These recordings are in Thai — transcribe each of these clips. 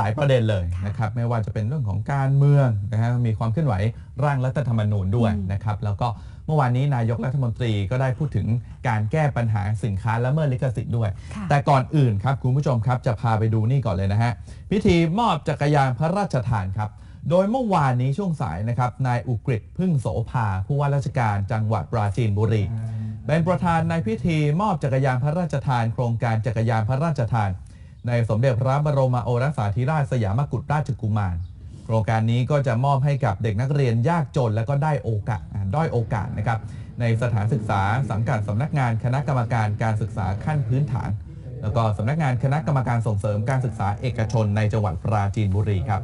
หลายประเด็นเลยนะครับไม่ว่าจะเป็นเรื่องของการเมืองนะฮะมีความเคลื่อนไหวร่างรัฐธรรมนูญด้วยนะครับแล้วก็เมื่อวานนี้นายกรัฐมนตรีก็ได้พูดถึงการแก้ปัญหาสินค้าละเมิดลิขสิทธิ์ด้วยค่ะแต่ก่อนอื่นครับคุณผู้ชมครับจะพาไปดูนี่ก่อนเลยนะฮะพิธีมอบจักรยานพระราชทานครับโดยเมื่อวานนี้ช่วงสายนะครับนายอุกฤษพึ่งโสภาผู้ว่าราชการจังหวัดปราจีนบุรีเป็นประธานในพิธีมอบจักรยานพระราชทาน โครงการจักรยานพระราชทาน ในสมเด็จพระบรมโอรสาธิราชสยามกุฎราชกุมาร โครงการนี้ก็จะมอบให้กับเด็กนักเรียนยากจนและก็ได้โอกาสด้อยโอกาสนะครับในสถานศึกษาสังกัดสำนักงานคณะกรรมการการศึกษาขั้นพื้นฐาน แล้วก็สำนักงานคณะกรรมการส่งเสริมการศึกษาเอกชนในจังหวัดปราจีนบุรีครับ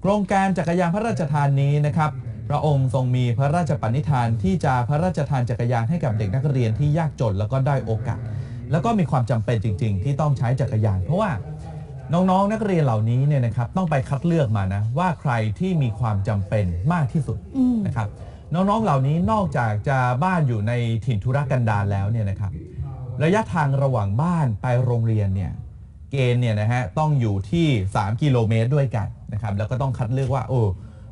โครงการจักรยานพระราชทานนี้นะครับพระองค์ทรงมีพระราชปณิธานที่จะพระราชทานจักรยานให้กับเด็กนักเรียนที่ยากจนแล้วก็ได้โอกาส แล้วก็มีความจำเป็นจริง ๆ ที่ต้องใช้จักรยาน เพราะว่าน้องๆนักเรียนเหล่านี้เนี่ยนะครับต้องไปคัดเลือกมานะว่าใครที่มีความจำเป็นมากที่สุดอืมนะครับน้องๆเหล่านี้นอกจากจะบ้านอยู่ในถิ่นธุรกันดารแล้วเนี่ยนะครับระยะทางระหว่างบ้านไปโรงเรียนเนี่ยเกณฑ์เนี่ยนะฮะต้องอยู่ที่ 3 กิโลเมตรด้วยกันนะครับแล้วก็ต้องคัดเลือกว่าโอ้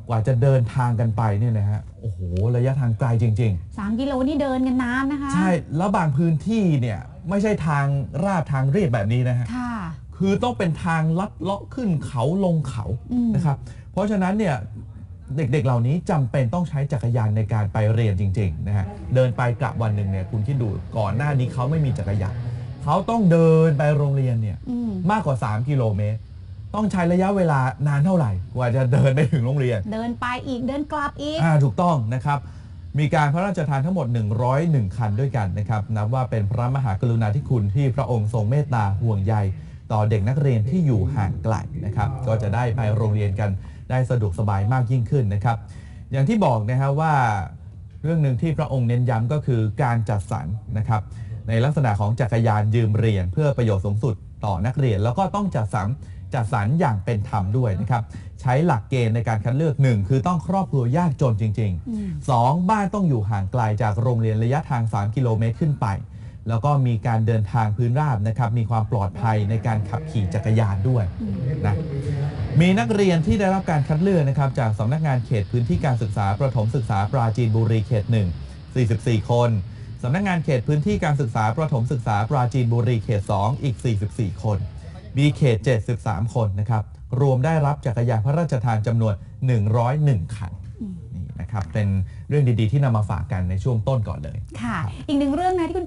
กว่าจะเดินทางกันไปเนี่ยนะฮะโอ้โหระยะทางไกลจริงสามกิโลนี่เดินกันนานนะคะๆใช่ แล้วบางพื้นที่เนี่ย ไม่ใช่ทางราบทางเรียบแบบนี้นะฮะ ค่ะ คือต้องเป็นทางลัดเลาะขึ้นเขาลงเขาอืม นะครับ เพราะฉะนั้นเนี่ยเด็กๆเหล่านี้จำเป็นต้องใช้จักรยานในการไปเรียนจริงๆนะฮะเดินไปกลับวันหนึ่งเนี่ยคุณคิดดูก่อนหน้านี้เขาไม่มีจักรยานเขาต้องเดินไปโรงเรียนเนี่ยอืม มากกว่า 3 กิโลเมตร ต้องใช้ระยะเวลานานเท่าไหร่ กว่าจะเดินไปถึงโรงเรียน เดินไปอีกเดินกลับอีก อ่าถูกต้องนะครับ มีการพระราชทานทั้งหมด 101 คันด้วยกันนะครับ นับว่าเป็นพระมหากรุณาธิคุณที่พระองค์ทรงเมตตาห่วงใย ต่อเด็กนักเรียนที่อยู่ห่างไกลนะครับ ก็จะได้ไปโรงเรียนกันได้สะดวกสบายมากยิ่งขึ้นนะครับ อย่างที่บอกนะฮะว่าเรื่องหนึ่งที่พระองค์เน้นย้ำก็คือการจัดสรรนะครับ ในลักษณะของจักรยานยืมเรียน เพื่อประโยชน์สูงสุดต่อนักเรียน แล้วก็ต้องจัดสรร จัดสรรอย่างเป็นธรรมด้วยนะครับ ใช้หลักเกณฑ์ในการคัดเลือกหนึ่งคือต้องครอบครัวยากจนจริงๆอืม 2. บ้านต้องอยู่ห่างไกลจากโรงเรียนระยะทาง 3 กิโลเมตรขึ้นไป แล้วก็มีการเดินทางพื้นราบนะครับ มีความปลอดภัยในการขับขี่จักรยานด้วยนะมีนักเรียนที่ได้รับการคัดเลือกนะครับจากสำนักงานเขตพื้นที่การศึกษาประถมศึกษาปราจีนบุรีเขต 1 44 คนสำนักงานเขตพื้นที่การศึกษาประถมศึกษาปราจีนบุรีเขต 2 อีก 44 คน B เขต 73 คนนะครับ รวมได้รับจักรยานพระราชทานจำนวน 101 คันนี่นะครับ เป็นเรื่องดีๆที่นำมาฝากกันในช่วงต้นก่อนเลย ค่ะ อีกหนึ่งเรื่องนะที่คุณ